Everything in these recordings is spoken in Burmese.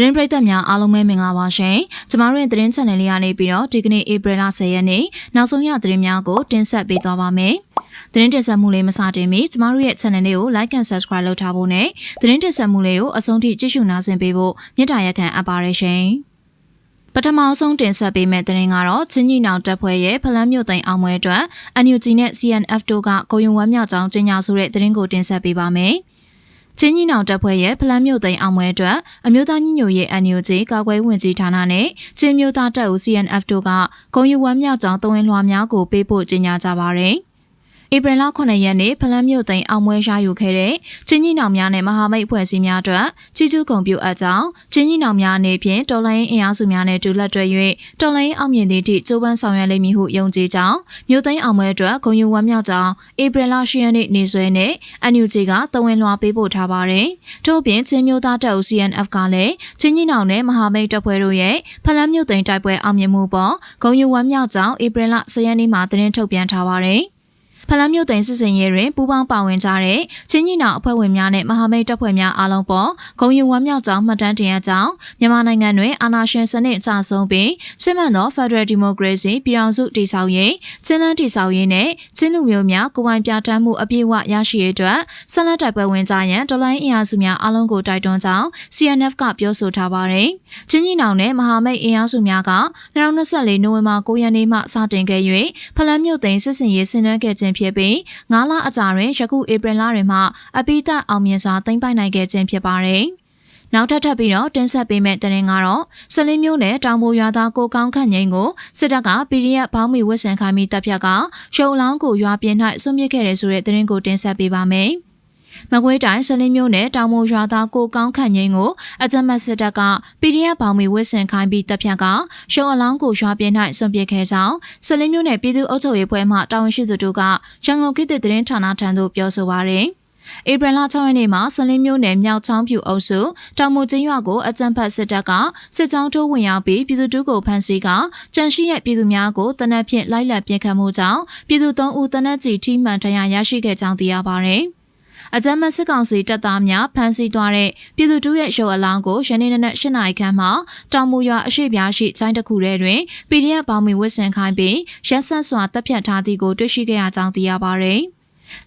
သတင်းပရိသတ်များအားလုံးပဲမင်္ဂလာပါရှင်။ကျမတို့ရဲ့သတင်း channel လေးကနေပြီးတော့ဒီကနေ့ April 10ရက်နေ့နောက်ဆုံးရသတင်းများကိုတင်ဆက်ပေးသွားပါမယ်။သတင်းတင်ဆက်မှုလေးမစတင်မီကျမတို့ရဲ့ channel လေးကို like and subscribe လုပ်ထားဖို့နဲ့သတင်းတင်ဆက်မှုလေးကိုအဆုံးထိကြည့်ရှုနာဆင်ပေးဖို့မြစ်တာရက်ခံအပ်ပါရရှင်။ပထမဆုံးတင်ဆက်ပေးမယ့်သတင်းကတော့ချင်းကြီးနောင်တပ်ဖွဲ့ရဲ့ဖလန်းမြို့သိမ်းအောင်ပွဲအတွက် NUG နဲ့ CNF တို့ကကိုယုံဝမ်းမြောက်ကြောင်းကြေညာဆိုတဲ့သတင်းကိုတင်ဆက်ပေးပါမယ်။ ချင်းကြီးနောင်တပ်ဖွဲ့ရဲ့ဖလန်းမြို့သိမ်းအောင်ပွဲအတွက်အမျိုးသားညီညွတ်ရေး NUG ကာကွယ်ဝင်ကြီးဌာနနဲ့ချင်းမျိုးသားတပ်ဦး CNF တို့ကဂုံယူဝမ်းမြောက်ကြောင်းတဝင်းလွှာများကိုပေးပို့ကြေညာကြပါရယ်။ ဧပြီလ9ရက်နေ့ဖလန်းမြို့သိမ်းအောင်ပွဲရယူခဲ့တဲ့ချင်းကြီးနောင်များနဲ့မဟာမိတ်ဖွဲ့စည်းများအတွက်ကြီးကျူးကုန်ပြုအပ်ကြောင်းချင်းကြီးနောင်များအနေဖြင့်တော်လိုင်းအင်အားစုများနဲ့တူလက်တွဲ၍တော်လိုင်းအောင်မြင်သည့်အထိကြိုးပမ်းဆောင်ရွက်လိမ့်မည်ဟုယုံကြည်ကြောင်းမြို့သိမ်းအောင်ပွဲအတွက်ဂုံယူဝမ်းမြောက်ကြောင်းဧပြီလ10ရက်နေ့နေ့စွဲနဲ့ NUG ကတဝင်းလွှာပေးပို့ထားပါတယ်။ထို့ပြင်ချင်းမျိုးသားတပ်ဦး CNF ကလည်းချင်းကြီးနောင်နဲ့မဟာမိတ်တပ်ဖွဲ့တို့ရဲ့ဖလန်းမြို့သိမ်းတိုက်ပွဲအောင်မြင်မှုပေါ်ဂုံယူဝမ်းမြောက်ကြောင်းဧပြီလ10ရက်နေ့မှာသတင်းထုတ်ပြန်ထားပါတယ်။ ဖလန်းမြို့သိမ်းစစ်စင်ရေးတွင်ပူးပေါင်းပါဝင်ကြတဲ့ချင်းညီနောင်အဖွဲ့ဝင်များနဲ့မဟာမိတ်တပ်ဖွဲ့များအားလုံးပေါ်ဂုံယူဝမ်းမြောက်ကြောင်းမှတ်တမ်းတင်ရကြောင်းမြန်မာနိုင်ငံတွင်အာဏာရှင်စနစ်အကြဆုံးပြီးစစ်မှန်သော Federal Democracy ပြည်ထောင်စုတည်ဆောက်ရေးချင်းလန်းတည်ဆောက်ရေးနဲ့ချင်းလူမျိုးများကိုယ်ပိုင်ပြဋ္ဌာန်းမှုအပြည့်အဝရရှိရေးအတွက်ဆက်လက်တိုက်ပွဲဝင်ကြရန်ဒေါ်လာအင်အားစုများအားလုံးကိုတိုက်တွန်းကြောင်း CNF ကပြောဆိုထားပါတယ်။ချင်းညီနောင်နဲ့မဟာမိတ်အင်အားစုများက2024နိုဝင်ဘာ9ရက်နေ့မှစတင်ခဲ့၍ဖလန်းမြို့သိမ်းစစ်စင်ရေးဆင်နွှဲခဲ့ခြင်းဖြစ်ပြီး9လအကြာတွင်ယခုဧပြီလတွင်မှအပိသက်အောင်မြင်စွာသိမ်းပိုက်နိုင်ခဲ့ခြင်းဖြစ်ပါတယ်။နောက်ထပ်ထပ်ပြီးတော့တင်ဆက်ပေးမယ့်တင်ကတော့စလင်းမျိုးနဲ့တောင်ပေါ်ရွာသားကိုကောင်းခန့်ငိမ့်ကိုစစ်တပ်က PDF ဘောင်းမီဝစ်ဆန်ခိုင်းပြီးတပ်ဖြတ်ကရှုံလောင်းကိုရွာပြင်း၌ဆွမြစ်ခဲ့တယ်ဆိုတဲ့တင်ကိုတင်ဆက်ပေးပါမယ်။ မကွေးတိုင်းဆလင်းမျိုးနဲ့တောင်မိုရွာသားကိုကောင်းခန့်ငိမ့်ကိုအကြမ်းမစစ်တပ်က PDF ဘောင်မီဝစ်ဆင်ခိုင်းပြီးတပ်ဖြတ်ကရှုံအလောင်းကိုရွာပြင်း၌ဆွန့်ပစ်ခဲ့ကြောင်းဆလင်းမျိုးနဲ့ပြည်သူ့အုပ်ချုပ်ရေးဖွဲ့မှတာဝန်ရှိသူတို့ကရန်ကုန်ခေတ်သစ်သတင်းဌာနထံသို့ပြောဆိုပါရယ်ဧပြီလ6ရက်နေ့မှာဆလင်းမျိုးနယ်မြောက်ချောင်းဖြူအုပ်စုတောင်မူကျင်းရွာကိုအကြမ်းဖက်စစ်တပ်ကစစ်ကြောင်းထိုးဝင်ရောက်ပြီးပြည်သူတို့ကိုဖမ်းဆီးကကြန့်ရှိတဲ့ပြည်သူများကိုတနက်ဖြန်လိုက်လံပြင်ခတ်မှုကြောင့်ပြည်သူ၃ဦးတနက်ကြီးထိမှန်တရားရရှိခဲ့ကြောင်းသိရပါဗျ။ အကြမ်းဖက်စစ်ကောင်စီတပ်သားများဖမ်းဆီးသွားတဲ့ပြည်သူတို့ရဲ့ရုပ်အလောင်းကိုရန်နေနက်၈နာရီခန့်မှာတောင်မူရွာအရှိပြားရှိချိုင်းတစ်ခုထဲတွင် PDF ဘောင်မီဝစ်ဆင်ခိုင်းပြီးရက်ဆက်စွာတပ်ဖြတ်ထားသည်ကိုတွေ့ရှိခဲ့ရကြောင်းသိရပါဗျ။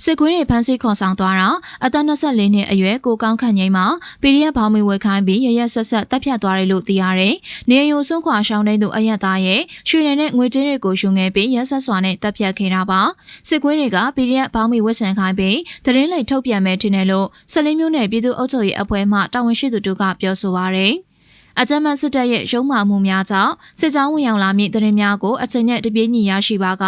စစ်ကွင်းတွေဖမ်းဆီးခေါ်ဆောင်သွားတာအသက်24နှစ်အရွယ်ကိုကောင်းခန့်ငိမ့်မှာ PDF ဘောင်မီဝဲခိုင်းပြီးရရဆက်ဆက်တပ်ဖြတ်သွားတယ်လို့သိရတယ်။နေယိုစွန့်ခွာရှောင်းတဲ့သူအရက်သားရဲ့ရွှေနယ်နဲ့ငွေကြေးတွေကိုရှုံငယ်ပြီးရဆက်စွာနဲ့တပ်ဖြတ်ခဲ့တာပါ။စစ်ကွင်းတွေက PDF ဘောင်မီဝဲဆန်ခိုင်းပြီးသတင်းလိတ်ထုတ်ပြန်မဲ့တင်တယ်လို့ဆလင်းမျိုးနယ်ပြည်သူ့အုပ်ချုပ်ရေးအဖွဲ့မှတာဝန်ရှိသူတို့ကပြောဆိုပါရယ်။ အကြမ်းဖက်စစ်တပ်ရဲ့ရုံးမှမှုများကြောင့်စစ်ကြောင်းဝင်ရောက်လာမည့်သတင်းများကိုအချိန်နဲ့တပြေးညီရရှိပါက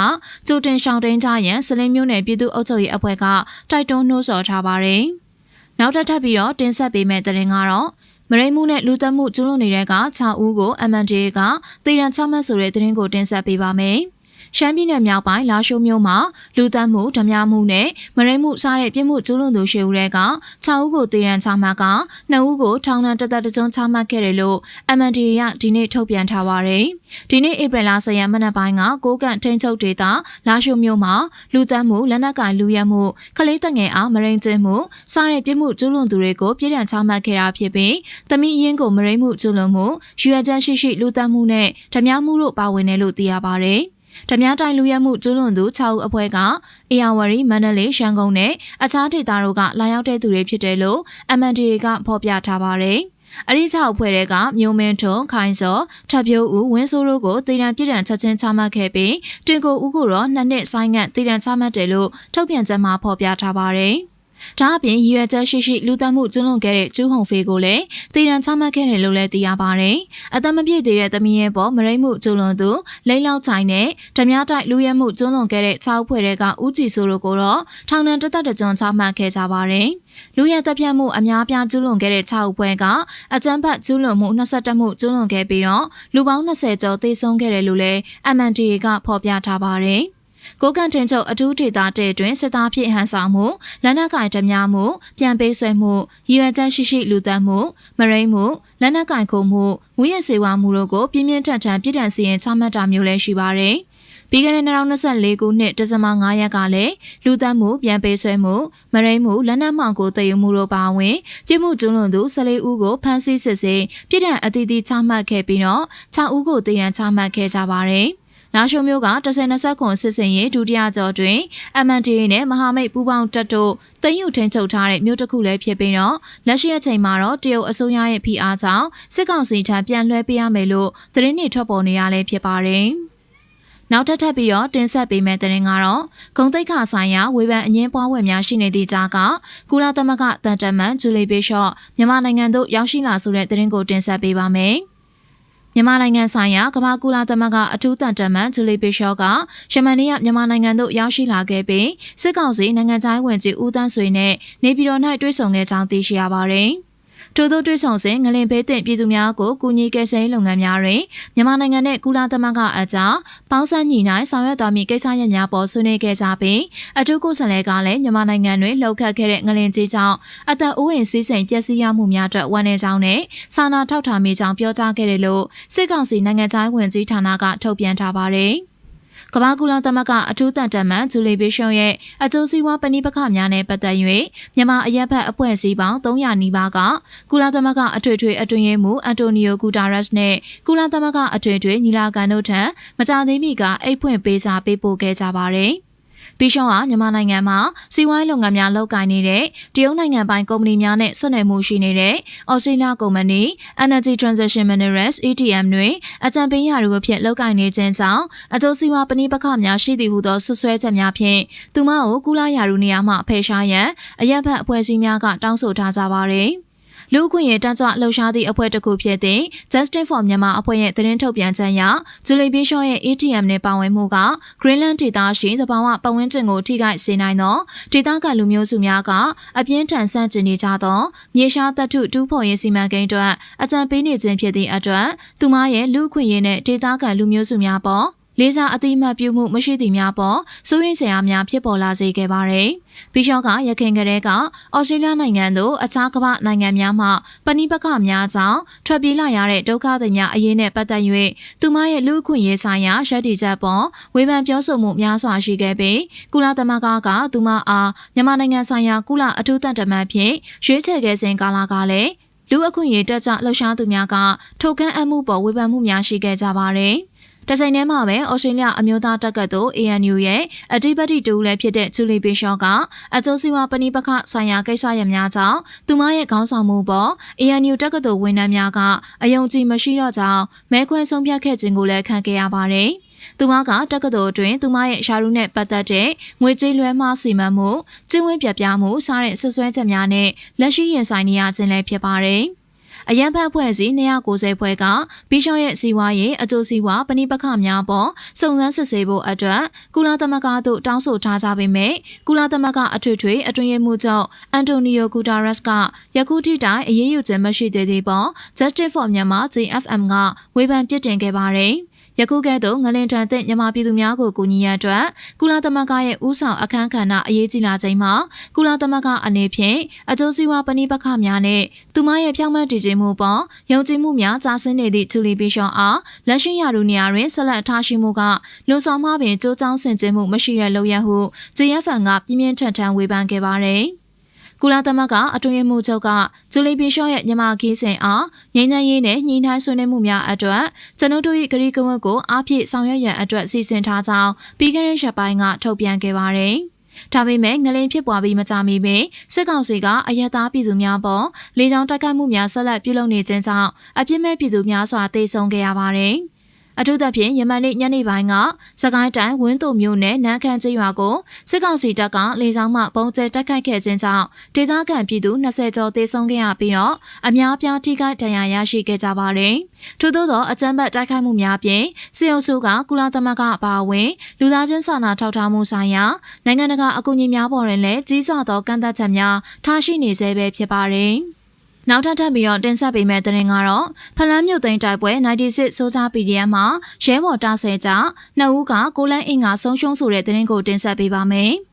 ကြိုတင်ရှောင်တိန်ကြရန်စလင်းမျိုးနယ်ပြည်သူ့အုပ်ချုပ်ရေးအဖွဲ့ကတိုက်တွန်းနှိုးဆော်ထားပါတယ်။နောက်ထပ်ထပ်ပြီးတော့တင်ဆက်ပေးမယ့်သတင်းကတော့မရိမှုနဲ့လူသက်မှုကျူးလွန်နေတဲ့က6ဦးကို MNDA ကတည်ရန်ချမှတ်ဆိုတဲ့သတင်းကိုတင်ဆက်ပေးပါမယ်။ ရှမ်းပြည်နယ်မြောက်ပိုင်းလာရှိုးမြို့မှာလူသတ်မှုဓမြမှုနဲ့မရိမှုစားတဲ့ပြစ်မှုကျူးလွန်သူရှစ်ဦးတွေက6ဦးကိုတေရန်ချမှတ်က2ဦးကိုထောင်ဒဏ်တသက်တကြုံချမှတ်ခဲ့တယ်လို့ MNDA ရဒီနေ့ထုတ်ပြန်ထားပါတယ်။ဒီနေ့ဧပြီလ10ရက်မနက်ပိုင်းကကိုကန့်ထိန်ချုပ်ဒေသလာရှိုးမြို့မှာလူသတ်မှုလက်နက်ကင်လူရဲမှုခလေးတငယ်အားမရိန်ကျင်းမှုစားတဲ့ပြစ်မှုကျူးလွန်သူတွေကိုပြည်ထန်ချမှတ်ခဲ့တာဖြစ်ပြီးတမိအင်းကိုမရိမှုကျူးလွန်မှုရွေချက်ရှိရှိလူသတ်မှုနဲ့ဓမြမှုတို့ပါဝင်တယ်လို့သိရပါတယ်။ ဓမြတိုင်းလူရဲမှုကျူးလွန်သူ6ဦးအဖွဲ့ကအေယာဝရီမန္တလေးရှမ်းကုန်းနဲ့အခြားဒေသတို့ကလာရောက်တဲ့သူတွေဖြစ်တယ်လို့ MNDA ကဖော်ပြထားပါတယ်။အရိချအဖွဲ့တွေကမျိုးမင်းထွန်းခိုင်စောထပ်ဖြိုးဦးဝင်းစိုးတို့ကိုတည်တံပြစ်ဒဏ်ချက်ချင်းချမှတ်ခဲ့ပြီးတင်ကိုဦးကိုတော့နှစ်နှစ်ဆိုင်ငံ့တည်တံချမှတ်တယ်လို့ထုတ်ပြန်ချက်မှာဖော်ပြထားပါတယ်။ ဒါအပြင်ရည်ရွယ်ချက်ရှိရှိလူသတ်မှုကျူးလွန်ခဲ့တဲ့ကျူးဟုံဖေးကိုလည်းတည်ရန်ချမှတ်ခဲ့တယ်လို့လည်းသိရပါတယ်။အသက်မပြည့်သေးတဲ့သမီးရဲ့ပေါ်မရိမှုကျူးလွန်သူလိမ့်လောက်ချိုင်နဲ့ဓမြတိုက်လူရဲမှုကျူးလွန်ခဲ့တဲ့ခြောက်ဖွဲ့တွေကဦးကြည်စိုးတို့ကိုတော့ထောင်ဒဏ်တစ်သက်တကြွချမှတ်ခဲ့ကြပါတယ်။လူရဲတပ်ဖြတ်မှုအများပြားကျူးလွန်ခဲ့တဲ့6ဦးဖွဲ့ကအကြမ်းဖက်ကျူးလွန်မှု22မှုကျူးလွန်ခဲ့ပြီးတော့လူပေါင်း20ကျော်သေဆုံးခဲ့တယ်လို့လည်း MNDA ကဖော်ပြထားပါတယ်။ ကိုကန်တင်ချုပ်အထူးဒေသတဲ့တွင်စစ်သားဖြစ်ဟန်ဆောင်မှုလက်နက်ကင်ဓမြမှုပြန်ပေးဆွဲမှုရည်ရွယ်ချက်ရှိရှိလူသတ်မှုမရိမ့်မှုလက်နက်ကင်ခုံမှုငွေရစေဝါမှုတို့ကိုပြင်းပြင်းထန်ထန်ပြည်ထန်စီရင်ချမှတ်တာမျိုးလည်းရှိပါတယ်။ပြီးခဲ့တဲ့2024ခုနှစ်ဒီဇင်ဘာ9ရက်ကလည်းလူသတ်မှုပြန်ပေးဆွဲမှုမရိမှုလက်နက်မှောင်ကိုတည်ယူမှုတို့ပါဝင်ပြစ်မှုကျူးလွန်သူ14ဦးကိုဖမ်းဆီးစစ်ဆေးပြည်ထံအသီးသီးချမှတ်ခဲ့ပြီးတော့6ဦးကိုတည်ရန်ချမှတ်ခဲ့ကြပါတယ်။ လာရှိုမျိုးက10-20ခွန်စစ်စင်ရေးဒုတိယကြောတွင် MNDA နဲ့မဟာမိတ်ပူးပေါင်းတပ်တို့တည်ယူထင်းချုပ်ထားတဲ့မြို့တစ်ခုလည်းဖြစ်ပြီးတော့လက်ရှိအချိန်မှာတော့တရုတ်အစိုးရရဲ့ဖိအားကြောင့်စစ်ကောင်စီထံပြန်လွှဲပေးရမယ်လို့သတင်းတွေထွက်ပေါ်နေရလဲဖြစ်ပါတယ်။နောက်ထပ်ထပ်ပြီးတော့တင်ဆက်ပေးမယ့်တင်ကတော့ဂုံတိတ်ခါဆိုင်ရာဝေဖန်အငင်းပွားဝယ်များရှိနေသည့်ကြားကကုလသမဂ္ဂတန်တမန်ဂျူလီဘေရှော့မြန်မာနိုင်ငံသို့ရောက်ရှိလာဆိုတဲ့တင်ကိုတင်ဆက်ပေးပါမယ်။ မြန်မာနိုင်ငံဆိုင်ရာကမ္ဘာကုလသမဂ္ဂအထူးတန်တမန်ဂျူလီဘေရှော့ကယမန်နေ့ကမြန်မာနိုင်ငံသို့ရောက်ရှိလာခဲ့ပြီးစစ်ကောင်စီနိုင်ငံခြားရေးဝန်ကြီးဦးတန်းဆွေနဲ့နေပြည်တော်၌တွေ့ဆုံခဲ့ကြောင်းသိရှိရပါတယ်။ ထို့သောတွေ့ဆုံစဉ်ငလင်ဘေးတင်ပြည်သူများကိုကူညီကယ်ဆယ်လုပ်ငန်းများတွင်မြန်မာနိုင်ငံနဲ့ကုလသမဂ္ဂအကြားပေါင်းစပ်ညီနိုင်ဆောင်ရွက်သွားမည့်ကိစ္စရပ်များပေါ်ဆွေးနွေးခဲ့ကြပြီးအထူးကိုယ်စားလှယ်ကလည်းမြန်မာနိုင်ငံတွင်လှုပ်ခတ်ခဲ့တဲ့ငလင်ကြီးကြောင့်အသက်အိုးအိမ်စည်းစိမ်ပျက်စီးရမှုများအတွက်ဝန်내ကြောင်းနဲ့စာနာထောက်ထားမိကြောင်းပြောကြားခဲ့တယ်လို့စစ်ကောင်စီနိုင်ငံခြားရေးဝန်ကြီးဌာနကထုတ်ပြန်ထားပါတယ်။ ကမ္ဘာကူလာသမဂ္ဂအထူးတန်တမန်ဂျူလီဘေရှုံရဲ့အကျိုးစီးပွားပဏိပခများနဲ့ပတ်သက်၍မြန်မာအရက်ဖက်အဖွဲ့အစည်းပေါင်း300နီးပါးကကူလာသမဂ္ဂအထွေထွေအတွင်ရေးမှူးအန်တိုနီယိုဂူတာရက်စ်နဲ့ကူလာသမဂ္ဂအထွေထွေညီလာခံတို့ထံမကြသေးမီကအိတ်ဖွင့်ပေးစာပေးပို့ခဲ့ကြပါတယ်။။ ပြီးရှောင်းဟာမြန်မာနိုင်ငံမှာစီးပွားရေးလုပ်ငန်းများလုပ်ကိုင်နေတဲ့တရုတ်နိုင်ငံပိုင်ကုမ္ပဏီများနဲ့ဆွနယ်မှုရှိနေတဲ့အော်စတြေးလျကုမ္ပဏီ Energy Transition Minerals ETM တွင်အကြံပေးရာတွေကိုဖြင့်လုပ်ကိုင်နေခြင်းကြောင့်အကျိုးစီးပွားပဏိပခများရှိသည်ဟုသောဆွဆွဲချက်များဖြင့်သူမကိုကုလရာထူးနေရာမှဖယ်ရှားရန်အရက်ဘတ်အဖွဲ့အစည်းများကတောင်းဆိုထားကြပါသည်။ လူ့အခွင့်အရေးတန်းကြွလှုပ်ရှားသည့်အဖွဲ့တစ်ခုဖြစ်တဲ့ Justice for Myanmar အဖွဲ့ရဲ့သတင်းထုတ်ပြန်ချက်အရဂျူလီဘီရှော့ရဲ့ ATM နဲ့ပါဝင်မှုက Greenland ဒေသရှိသဘာဝပတ်ဝန်းကျင်ကိုထိခိုက်စေနိုင်သောဒေသခံလူမျိုးစုများကအပြင်းထန်ဆန့်ကျင်နေကြသောမြေရှားတပ်ထုတူးဖော်ရေးစီမံကိန်းအတွက်အကြံပေးနေခြင်းဖြစ်သည့်အတွက်သူမရဲ့လူ့အခွင့်အရေးနဲ့ဒေသခံလူမျိုးစုများပေါ် လေးစားအတိမတ်ပြုမှုမရှိသည့်များပေါ်စိုးရိမ်စရာများဖြစ်ပေါ်လာစေခဲ့ပါတယ်။ဘီရှော့ကရခိုင်ကလေးကအော်စတြေးလျနိုင်ငံသို့အခြားကမ္ဘာနိုင်ငံများမှပဏိပကများကြောင့်ထွက်ပြေးလာရတဲ့ဒုက္ခသည်များအရေးနဲ့ပတ်သက်၍သူမရဲ့လူ့အခွင့်အရေးဆိုင်ရာရည်တည်ချက်ပေါ်ဝေဖန်ပြောဆိုမှုများစွာရှိခဲ့ပြီးကုလသမဂ္ဂကသူမအားမြန်မာနိုင်ငံဆိုင်ရာကုလအထူးတန်တမန်ဖြင့်ရွေးချယ်ခဲ့စဉ်ကာလကလည်းလူအခွင့်အရေးတက်ကြလှုပ်ရှားသူများကထိုကန်းအမှုပေါ်ဝေဖန်မှုများရှိခဲ့ကြပါတယ်။ တချိန်တည်းမှာပဲဩစတြေးလျအမျိုးသားတက္ကသိုလ် ANU ရဲ့အဓိပတိတူလည်းဖြစ်တဲ့ဂျူလီဘီရှော့ကအကျိုးစီးပွားပဏိပခဆိုင်ရာကိစ္စရပ်များကြောင့်သူမရဲ့ခေါင်းဆောင်မှုပေါ် ANU တက္ကသိုလ်ဝန်ထမ်းများကအယုံကြည်မရှိတော့ကြောင်းမဲခွဲဆုံးဖြတ်ခဲ့ခြင်းကိုလည်းခံခဲ့ရပါတယ်။သူမကတက္ကသိုလ်အတွင်းသူမရဲ့ရှာရုနဲ့ပတ်သက်တဲ့ငွေကြေးလွှဲမှားစီမံမှု၊ကျင်းဝင်းပြပြမှုစတဲ့ဆွဆွဲချက်များနဲ့လက်ရှိရင်ဆိုင်နေရခြင်းလည်းဖြစ်ပါတယ်။ အရန်ဖတ်ဖွဲ့စည်း290ဖွဲ့ကဘီရှော့ရဲ့စီဝါရေးအကျိုးစီးပွားပဏိပခများပေါ်စုံစမ်းစစ်ဆေးဖို့အတွက်ကုလသမဂ္ဂသို့တောင်းဆိုထားကြပေမဲ့ကုလသမဂ္ဂအထွေထွေအတွင်ရေးမှူးချုပ်အန်တိုနီယိုဂူတာရက်စ်ကယခုထိတိုင်အရေးယူခြင်းမရှိသေးသေးပေါ် Justice for Myanmar JFM ကဝေဖန်ပြစ်တင်ခဲ့ပါတယ်။ ယခုကဲ့သို့ငလင်တန်တဲ့မြန်မာပြည်သူများကိုကူညီရန်အတွက်ကုလသမဂ္ဂရဲ့ဦးဆောင်အခမ်းကဏ္ဍအရေးကြီးလာချိန်မှာကုလသမဂ္ဂအနေဖြင့်အကျိုးစီးပွားပဏိပခများနဲ့သူမရဲ့ဖြောင့်မတ်တည်ခြင်းမှုပေါ်ယုံကြည်မှုများကြာဆင်းနေသည့်ထူလီပီရှော့အားလက်ရှိရတူနေရာတွင်ဆက်လက်ထားရှိမှုကလွန်ဆောင်မှပင်ကြိုးကြောင်းဆင်ခြင်မှုမရှိတဲ့လုပ်ရဟု JFN ကပြင်းပြင်းထန်ထန်ဝေဖန်ခဲ့ပါတယ်။ ကုလသမဂ္ဂအတွင်းမှုချုပ်ကဂျူလီဘီရှော့ရဲ့မြန်မာခီးစဉ်အားငြိမ်းချမ်းရေးနဲ့ညီနှိုင်းဆွေးနွေးမှုများအတွက်ကျွန်ုပ်တို့၏ဂရီကဝတ်ကိုအားဖြည့်ဆောင်ရွက်ရန်အတွက်စီစဉ်ထားကြောင်းပြီးခဲ့တဲ့ရက်ပိုင်းကထုတ်ပြန်ခဲ့ပါတယ်။ဒါပေမဲ့ငလင်ဖြစ်ပွားပြီးမကြမီပင်စစ်ကောင်စီကအယက်သားပြည်သူများပေါ်လေကြောင်းတိုက်ခိုက်မှုများဆက်လက်ပြုလုပ်နေခြင်းကြောင့်အပြစ်မဲ့ပြည်သူများစွာတေဆုံးခဲ့ရပါတယ်။ အထူးသဖြင့်ယမန်နေ့ညနေပိုင်းကစကိုင်းတိုင်းဝင်းတုံမြို့နယ်နန်းခမ်းကျေးရွာကိုစစ်ကောင်စီတပ်ကလေကြောင်းမှပုံကျဲတိုက်ခိုက်ခဲ့ခြင်းကြောင့်ဒေသခံပြည်သူ20ကျော်သေဆုံးခဲ့ရပြီးတော့အများပြားထိခိုက်ဒဏ်ရာရရှိခဲ့ကြပါတယ်။ထို့သောသောအကြမ်းဖက်တိုက်ခိုက်မှုများပြင်စစ်အုပ်စုကကုလသမဂ္ဂအပါအဝင်လူသားချင်းစာနာထောက်ထားမှုဆိုင်ရာနိုင်ငံတကာအကူအညီများပေါ်တွင်လည်းကြီးစွာသောကန့်သတ်ချက်များထားရှိနေဆဲပဲဖြစ်ပါတယ်။ နောက်ထပ်ထပ်ပြီးတော့တင်ဆက်ပေးမယ့်သတင်းကတော့ဖလန်းမြို့သိမ်းတိုက်ပွဲ96စိုးစား PDF မှာရဲဘော်တာဆယ်ကြနှစ်ဦးကကိုလန်းအင်္ဂါဆုံးရှုံးဆိုတဲ့သတင်းကိုတင်ဆက်ပေးပါမယ်။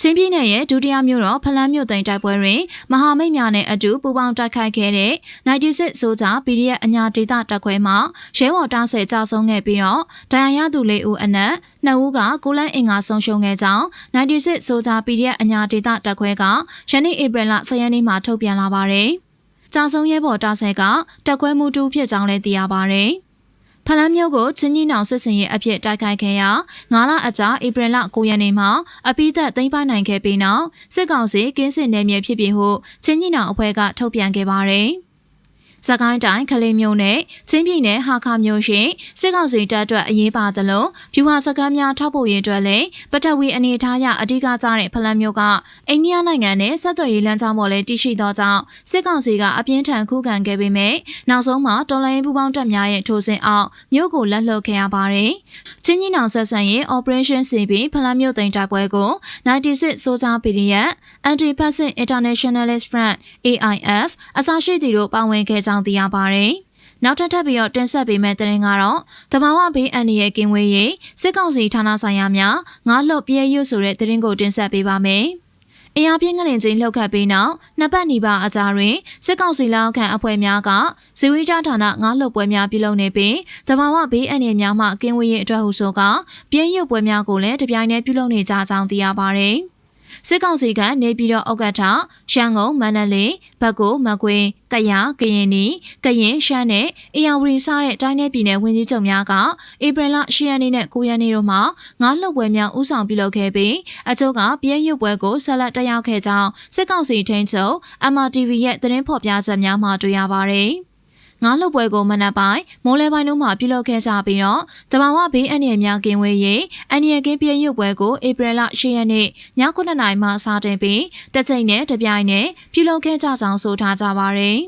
ချင်းပြည်နယ်ရဲ့ဒုတိယမြို့တော်ဖလန်းမြို့သိမ်းတိုက်ပွဲတွင်မဟာမိတ်များနဲ့အတူပူးပေါင်းတိုက်ခိုက်ခဲ့တဲ့96ဆိုကြ PDF အညာဒေသတပ်ခွဲမှရဲဘော်တားဆယ်ကြာဆုံးခဲ့ပြီးတော့ဒဏ်ရာရသူလေးဦးအနက်နှစ်ဦးကကိုလန်းအင်္ဂါဆုံးရှုံးခဲ့ကြောင်း96ဆိုကြ PDF အညာဒေသတပ်ခွဲကယနေ့ဧပြီလ10ရက်နေ့မှာထုတ်ပြန်လာပါတယ်။ကြာဆုံးရဲဘော်တားဆယ်ကတက်ခွဲမှုတူဖြစ်ကြောင်းလည်းသိရပါတယ်။ ဖလန်းမြို့ကိုချင်းကြီးနောင်စစ်စင်ရဲ့အဖြစ်တိုက်ခိုက်ခဲ့ရာ9လအကြာဧပြီလ9ရက်နေ့မှာအပိသက်သိမ်းပိုက်နိုင်ခဲ့ပြီးနောက်စစ်ကောင်စီကင်းစင်နယ်မြေဖြစ်ပြီးဟုချင်းကြီးနောင်အဖွဲ့ကထုတ်ပြန်ခဲ့ပါတယ်။ စကိုင်းတိုင်းခလေးမြို့နယ်ချင်းပြည်နယ်ဟာခါမြို့ရှိစစ်ကောင်စီတပ်အတွက်အရေးပါသလိုဖြူဟာစကမ်းများထောက်ပို့ရေးအတွက်လည်းပထဝီအနေထားရအဓိကကျတဲ့ဖလန်မြို့ကအိန္ဒိယနိုင်ငံနဲ့ဆက်သွယ်ရေးလမ်းကြောင်းပေါ်လည်းတရှိသောကြောင့်စစ်ကောင်စီကအပြင်းထန်ခုခံခဲ့ပေမဲ့နောက်ဆုံးမှာတော်လိုင်းပူပေါင်းတပ်များရဲ့ထိုးစစ်အောက်မြို့ကိုလက်လွတ်ခဲ့ရပါတယ်။ချင်းကြီးနောင်ဆက်ဆန်ရဲ့ Operation CB ဖလန်မြို့သိမ်းတိုက်ပွဲကို96 Soldier PDF Anti-Passive Internationalist Front AIF အစရှိသူတို့ပါဝင်ခဲ့ကြကြောင်းသိရပါတယ်။နောက်ထပ်ထပ်ပြီးတော့တင်ဆက်ပေးမယ့်တင်ကတော့တဘာဝဘေးအန္တရာယ်ကင်းဝေးရေးစစ်ကောင်စီဌာနဆိုင်ရာများငါးလှုပ်ပြဲရွဆိုတဲ့တင်ကိုတင်ဆက်ပေးပါမယ်။အင်အားပြင်းငလင်ချင်းလှုပ်ခတ်ပြီးနောက်နှစ်ပတ်နီးပါအကြာတွင်စစ်ကောင်စီလက်အောက်ခံအဖွဲ့များကဇီဝိကြဌာနငါးလှုပ်ပွဲများပြုလုပ်နေပြီးတဘာဝဘေးအန္တရာယ်များမှကင်းဝေးရေးအတွက်ဟုဆိုကပြင်းရွပွဲများကိုလည်းတပြိုင်တည်းပြုလုပ်နေကြကြောင်းသိရပါတယ်။ စစ်ကောင်စီကနေပြည်တော်ဥက္ကဋ္ဌရှမ်းကုန်းမန္တလေးဘက်ကိုမကွေးကရကရင်နီကရင်ရှမ်းနဲ့အေရဝတီစတဲ့တိုင်းနယ်ပြည်နယ်ဝန်ကြီးချုပ်များကဧပြီလ10ရက်နေ့နဲ့9ရက်နေ့တို့မှာငါးလှုပ်ပွဲများဥဆောင်ပြုလုပ်ခဲ့ပြီးအချို့ကပြည့်ရွပ်ပွဲကိုဆက်လက်တက်ရောက်ခဲ့ကြောင်းစစ်ကောင်စီထိန်းချုပ် MRTV ရဲ့သတင်းဖော်ပြချက်များမှာတွေ့ရပါတယ်။ ငါးလုတ်ပွဲကိုမနက်ပိုင်းမိုးလဲပိုင်းတို့မှပြုလုပ်ခဲ့ကြပြီးတော့တဘာဝဘေးအန္တရာယ်များကင်းဝေးရေးအန္တရာယ်ကင်းပြည့်ရုပ်ပွဲကိုဧပြီလ10ရက်နေ့ည9:00နာရီမှစတင်ပြီးတစ်ချိန်နဲ့တပြိုင်နဲ့ပြုလုပ်ခဲ့ကြကြောင်းဆိုထားကြပါရယ်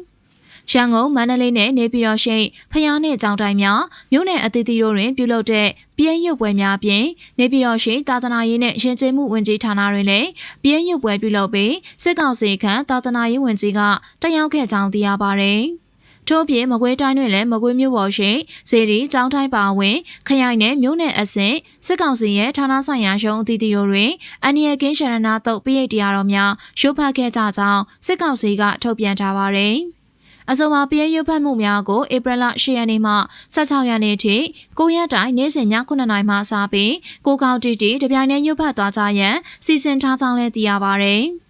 ရန်ကုန်မန္တလေးနဲ့နေပြည်တော်ရှိဖျားနဲ့ကြောင်တိုင်များမြို့နယ်အသီးသီးတို့တွင်ပြုလုပ်တဲ့ပြည့်ရုပ်ပွဲများပြင်နေပြည်တော်ရှိသာသနာရေးနဲ့ရှင်ကျေးမှုဝန်ကြီးဌာနတွင်လည်းပြည့်ရုပ်ပွဲပြုလုပ်ပြီးစစ်ကောင်စီခန့်သာသနာရေးဝန်ကြီးကတက်ရောက်ခဲ့ကြောင်းသိရပါရယ်။ ထို့ပြင်မကွေးတိုင်းတွင်လည်းမကွေးမြို့ပေါ်ရှိစေရီကျောင်းတိုင်းပါဝင်ခရိုင်နယ်မြို့နယ်အဆင့်စစ်ကောင်စီရဲ့ဌာနဆိုင်ရာရုံးအသီးသီးတို့တွင်အန်နီယကင်းရှရနာတုတ်ပိတ်တရားတော်များရုပ်ဖတ်ခဲ့ကြကြောင်းစစ်ကောင်စီကထုတ်ပြန်ထားပါတယ်။အဆိုပါပြည့်ရုပ်ဖတ်မှုများကိုဧပြီလ10ရက်နေ့မှ16ရက်နေ့ထိ9ရက်တိုင်နေ့စဉ်ည9:00နာရီမှစပြီးကိုကောက်တီတီတပြိုင်တည်းရုပ်ဖတ်သွားကြရန်စီစဉ်ထားကြောင်းလည်းသိရပါဗျ။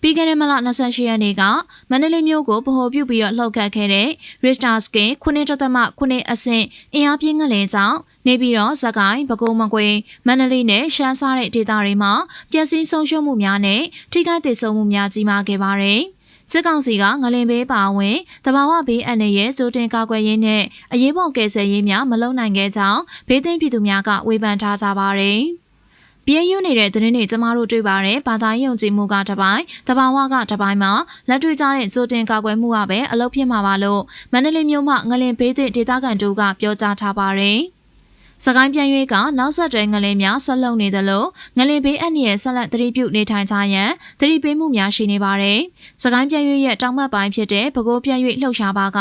ပြီးခဲ့တဲ့မလ28ရက်နေ့ကမန္တလေးမြို့ကိုဗဟိုပြုပြီးတော့လှုပ်ခတ်ခဲ့တဲ့ Richter scale 9.9အဆင့်အင်အားပြင်းငလင်ကြောင့်နေပြီးတော့ဇကိုင်းပဲခူးမကွေမန္တလေးနဲ့ရှမ်းစားတဲ့ဒေသတွေမှာပျက်စီးဆုံးရှုံးမှုများနဲ့ထိခိုက်ဒေဆုံးမှုများကြီးမားခဲ့ပါတယ်။စစ်ကောင်စီကငလင်ဘေးပါဝင်တဘာဝဘေးအန္တရာယ်ကြိုတင်ကာကွယ်ရေးနဲ့အရေးပေါ်ကယ်ဆယ်ရေးများမလုပ်နိုင်ခဲ့ကြောင်းဘေးသိမ်းပြည်သူများကဝေဖန်ထားကြပါတယ်။ ပြည့်ယူနေတဲ့သတင်းတွေကျမတို့တွေ့ပါတယ်။ဘာသာယုံကြည်မှုကတပိုင်း၊တဘာဝကတပိုင်းမှာလက်တွေ့ကျတဲ့ကြိုတင်ကာကွယ်မှုကပဲအလုပ်ဖြစ်မှာပါလို့မန္တလေးမြို့မှငလင်ဘေးသည့်ဒေသခံတို့ကပြောကြားထားပါတယ်။ စကိုင်းပြန်ရွေးကနောက်ဆက်တွဲငလင်းများဆက်လုံနေသလိုငလင်းဘေးအန္တရာယ်ဆက်လက်သတိပြုနေထိုင်ကြရန်သတိပေးမှုများရှိနေပါတယ်။စကိုင်းပြန်ရွေးရဲ့တောင်ဘက်ပိုင်းဖြစ်တဲ့ပဲခူးပြန်ရွေးလှုပ်ရှားပါက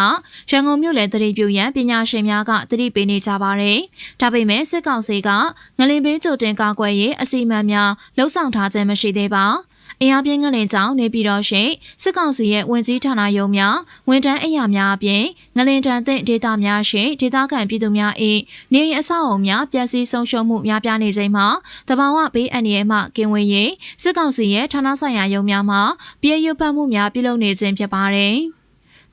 ရန်ကုန်မြို့လည်းသတိပြုရန်ပညာရှင်များကသတိပေးနေကြပါတယ်။ဒါပေမဲ့စစ်ကောင်စီကငလင်းဘေးကြိုတင်ကာကွယ်ရေးအစီအမံများလှုံ့ဆော်ထားခြင်းမရှိသေးပါ။ အင်အားပြင်းငလင်ကြောင့်နေပြည်တော်ရှိစစ်ကောင်စီရဲ့ဝင်ကြီးဌာနရုံးများဝန်တန်းအရာများအပြင်ငလင်တန်သင့်ဒေသများရှိဒေသခံပြည်သူများ၏နေအိမ်အဆောက်အုံများပျက်စီးဆုံးရှုံးမှုများပြားနေချိန်မှာတဘာဝဘေးအန္တရာယ်မှကင်းဝေးရေးစစ်ကောင်စီရဲ့ဌာနဆိုင်ရာရုံးများမှပြည်ရွတ်ပတ်မှုများပြုလုပ်နေခြင်းဖြစ်ပါတယ်။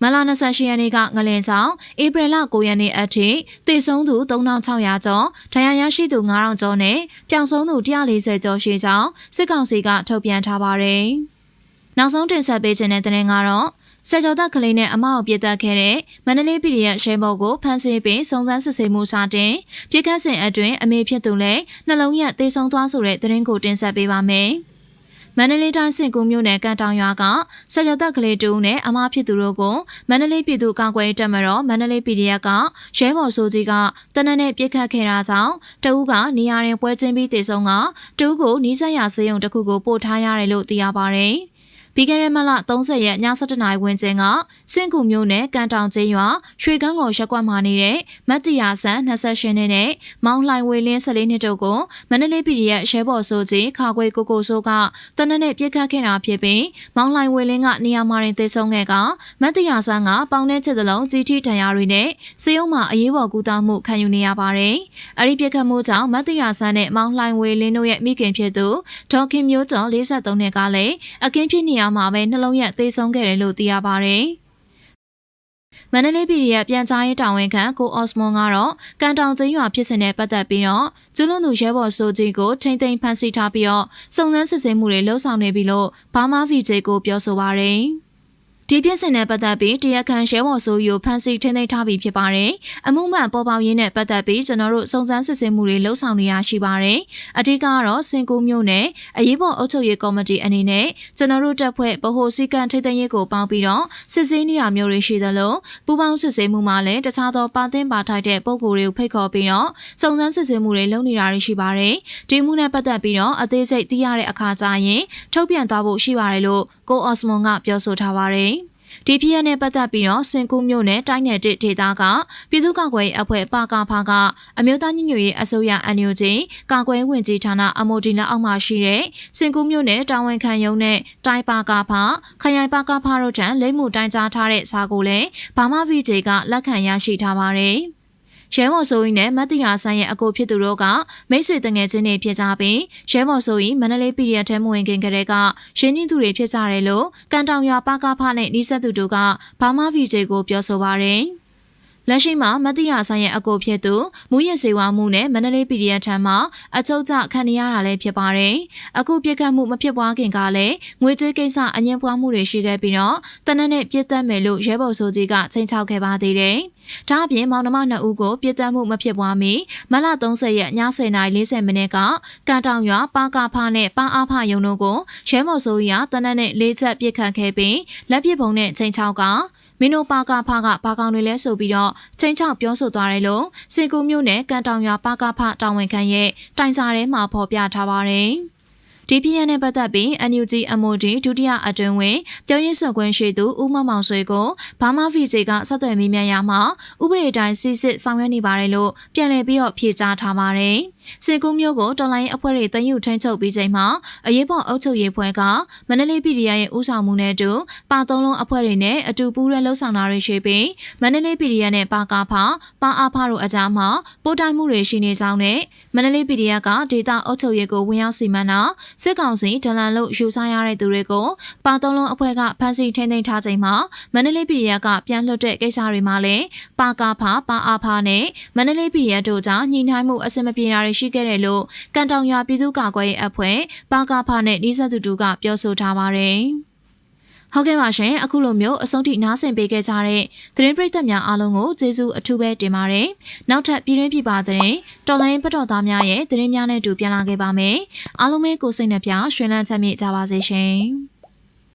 မလ28ရက်နေ့ကငလင်ဆောင်ဧပြီလ9ရက်နေ့အထိသေဆုံးသူ3600ကျော်ဒဏ်ရာရရှိသူ9000ကျော်နဲ့ပျောက်ဆုံးသူ140ကျော်ရှိကြောင်းစစ်ကောင်စီကထုတ်ပြန်ထားပါတယ်။နောက်ဆုံးတင်ဆက်ပေးခြင်းတဲ့တင်ကတော့ဆယ်ကျော်သက်ကလေးနဲ့အမအောင်ပြစ်တက်ခဲ့တဲ့မန္တလေးပြည်ရဲ့ရှဲဘော်ကိုဖမ်းဆီးပြီးစုံစမ်းစစ်ဆေးမှုစတင်ပြစ်ခတ်စဉ်အတွင်းအမေဖြစ်သူလည်းနှလုံးရသေဆုံးသွားဆိုတဲ့သတင်းကိုတင်ဆက်ပေးပါမယ်။ မန္တလေးတိုင်းစင်ကူမြို့နယ်ကန်တောင်ရွာကဆက်ရသက်ကလေးတူနဲ့အမဖြစ်သူတို့ကိုမန္တလေးပြည်သူ့ကာကွယ်ရေးတပ်မတော်မန္တလေး PDF ကရဲဘော်စိုးကြီးကတနက်နေ့ပြစ်ခတ်ခဲ့တာကြောင့်တဦးကနေရာရင်ပွဲချင်းပြီးတည်ဆုံးကတူးကိုနီးစပ်ရာစေယုံတစ်ခုကိုပို့ထားရတယ်လို့သိရပါဗျ။ ပြီးခဲ့တဲ့မလ30ရက်ည7:00နာရီဝန်းကျင်ကစင်ကူမျိုးနဲ့ကန်တောင်ကျင်းရွာရွှေကန်းကိုရက်ကွက်မှာနေတဲ့မတ်တီယာဆန်28နှစ်နဲ့မောင်လှိုင်ဝေလင်း14နှစ်တို့ကိုမန္တလေး PDF ရဲဘော်ဆိုကြီးခါခွေကိုကိုဆိုးကတနက်နဲ့ပြစ်ခတ်ခဲ့တာဖြစ်ပြီးမောင်လှိုင်ဝေလင်းကနေရာမှာတင်သေဆုံးခဲ့ကမတ်တီယာဆန်ကပေါင်တဲ့ချက်တလုံးကြီးကြီးတန်ရာတွေနဲ့စေယုံမှာအရေးပေါ်ကူတာမှုခံယူနေရပါတယ်။အဲဒီပြစ်ခတ်မှုကြောင့်မတ်တီယာဆန်နဲ့မောင်လှိုင်ဝေလင်းတို့ရဲ့မိခင်ဖြစ်သူဒေါခင်မျိုးကျော်53နှစ်ကလည်းအခင်းဖြစ်နေရမှာပဲနှလုံးရက်သေဆုံးခဲ့တယ်လို့သိရပါတယ်။မန္တလေးပြည်ရဲ့ပြန်ကြားရေးတာဝန်ခံကိုအော့စမွန်ကတော့ကန်တောင်ကျင်းရွာဖြစ်စဉ်နဲ့ပတ်သက်ပြီးတော့ကျူးလွန်သူရဲဘော်ဆိုကြီးကိုထိမ့်သိမ်းဖမ်းဆီးထားပြီးတော့စုံစမ်းစစ်ဆေးမှုတွေလှုပ်ဆောင်နေပြီလို့ဘာမာဗီဂျေကိုပြောဆိုပါရယ်။ ဒီပြစ်စင်နဲ့ပတ်သက်ပြီးတရားခံရဲဘော်ဆိုယူဖန်စီထင်းသိမ်းထားပြီးဖြစ်ပါတယ်။အမှုမှန်ပေါ်ပေါက်ရင်းနဲ့ပတ်သက်ပြီးကျွန်တော်တို့စုံစမ်းစစ်ဆေးမှုတွေလှုပ်ဆောင်နေရရှိပါတယ်။အထူးကတော့စင်ကူမျိုးနဲ့အရေးပေါ်အုပ်ချုပ်ရေးကော်မတီအနေနဲ့ကျွန်တော်တို့တပ်ဖွဲ့ဗဟိုစည်းကမ်းထိန်းသိမ်းရေးကိုပေါင်းပြီးတော့စစ်ဆေးနေရမျိုးတွေရှိသလိုပူးပေါင်းစစ်ဆေးမှုမှာလည်းတခြားသောပါသင်းပါထိုက်တဲ့ပုံကိုယ်တွေကိုဖိတ်ခေါ်ပြီးတော့စုံစမ်းစစ်ဆေးမှုတွေလုပ်နေတာတွေရှိပါတယ်။ဒီမှုနဲ့ပတ်သက်ပြီးတော့အသေးစိတ်သိရတဲ့အခါကျရင်ထုတ်ပြန်သွားဖို့ရှိပါတယ်လို့ကိုအော့စမွန်ကပြောဆိုထားပါတယ်။ ဒီဖြစ်ရနဲ့ပတ်သက်ပြီးတော့စင်ကူးမြို့နယ်တိုင်းနယ်တစ်ဒေသကပြည်သူ့ကာကွယ်ရေးအဖွဲ့ပါကဖကအမျိုးသားညီညွတ်ရေးအစိုးရ NUG ကာကွယ်ဝင်ကြီးဌာနအမိုဒီလက်အောက်မှာရှိတဲ့စင်ကူးမြို့နယ်တာဝန်ခံရုံးနဲ့တိုင်းပါကဖခရိုင်ပါကဖတို့ထံလိမ့်မှုတိုင်းကြားထားတဲ့စာကိုလည်းဘာမဗီဂျေကလက်ခံရရှိထားပါတယ်။ ရဲမော်ဆိုရင်နဲ့မတ်တီရာဆန်းရဲ့အကိုဖြစ်သူတို့ကမိတ်ဆွေတငယ်ချင်းတွေဖြစ်ကြပြီးရဲမော်ဆိုရင်မန္တလေး PDF ထဲမဝင်ခင်ကတည်းကရင်းနှီးသူတွေဖြစ်ကြတယ်လို့ကန်တောင်ရွာပါကဖနဲ့နီးစပ်သူတို့ကဘာမဗီဂျေကိုပြောဆိုပါရယ် လက်ရှိမှာမတိရာဆိုင်ရဲ့အကိုဖြစ်သူမူရစေဝါမှုနဲ့မန္တလေး PDF ထံမှာအချုပ်ကျခံနေရတာလည်းဖြစ်ပါတယ်။အခုပြစ်ခတ်မှုမဖြစ်ပွားခင်ကလည်းငွေကြေးကိစ္စအငြင်းပွားမှုတွေရှိခဲ့ပြီးတော့တနက်နဲ့ပြစ်တက်မယ်လို့ရဲဘော်ဆိုကြီးကချိန်ချောက်ခဲ့ပါသေးတယ်။ဒါအပြင်မောင်နှမနှစ်ဦးကိုပြစ်တက်မှုမဖြစ်ပွားမီမလ30ရက်ည10:40မိနစ်ကကန်တောင်ရွာပါကာဖနဲ့ပါအားဖယုံတို့ကိုရဲမော်ဆိုကြီးကတနက်နဲ့လေးချက်ပြစ်ခတ်ခဲ့ပြီးလက်ပစ်ပုံနဲ့ချိန်ချောက်က မင်းတို့ပါကဖကဘာကောင်တွေလဲဆိုပြီးတော့ချိန်ချောက်ပြောဆိုသွားတယ်လို့စင်ကူမျိုးနဲ့ကန်တောင်ရွာပါကဖတာဝန်ခံရဲ့တိုင်စာထဲမှာဖော်ပြထားပါတယ်။ဒီပြည်နဲ့ပတ်သက်ပြီး NUG MOD ဒုတိယအတွင်းဝင်ပြောရေးဆိုခွင့်ရှိသူဦးမမောင်ဆွေကိုဘာမာဗီဂျေကဆက်သွယ်မေးမြန်းရမှာဥပဒေတိုင်းစစ်စစ်ဆောင်ရွက်နေပါတယ်လို့ပြန်လည်ပြီးတော့ဖြေကြားထားပါတယ်။စေကူးမျိုးကိုတော်လိုင်းအဖွဲ့တွေတင်ယူထိန်းချုပ်ပြီးချိန်မှာအရေးပေါ်အုပ်ချုပ်ရေးဖွဲ့ကမန္တလေးပြည်ရဲ့ဦးဆောင်မှုနဲ့အတူပါသုံးလုံးအဖွဲ့တွေနဲ့အတူပူးရဲလှုပ်ဆောင်တာတွေရှိပြီးမန္တလေးပြည်ရဲ့နဲ့ပါကာဖပါအားဖတို့အကြားမှာပို့တိုင်မှုတွေရှိနေကြောင်းနဲ့မန္တလေးပြည်ကဒေတာအုပ်ချုပ်ရေးကိုဝင်ရောက်စီမံတာစစ်ကောင်စီဒလန်လို့ယူဆရတဲ့သူတွေကိုပါသုံးလုံးအဖွဲ့ကဖမ်းဆီးထိန်းသိမ်းထားချိန်မှာမန္တလေးပြည်ကပြန်လွှတ်တဲ့ကိစ္စတွေမှာလည်းပါကာဖပါအားဖနဲ့မန္တလေးပြည်တို့ကြားညှိနှိုင်းမှုအဆင်မပြေတာတွေရှိခဲ့တယ်လို့ကန်တောင်ရွာပြည်သူ့ကာကွယ်ရေးအဖွဲ့ပါကာဖနဲ့နှီးစပ်သူတို့ကပြောဆိုထားပါတယ်။ဟုတ်ကဲ့ပါရှင်အခုလိုမျိုးအဆုံးထိနားဆင်ပေးခဲ့ကြတဲ့သတင်းပရိသတ်များအားလုံးကိုကျေးဇူးအထူးပဲတင်ပါတယ်။နောက်ထပ်ပြည်တွင်းပြည်ပသတင်းတော်လိုင်းပတ်တော်သားများရဲ့သတင်းများနဲ့အတူပြန်လာခဲ့ပါမယ်။အားလုံးပဲကိုစိတ်နှပြရွှင်လန်းချမ်းမြေ့ကြပါစေရှင်။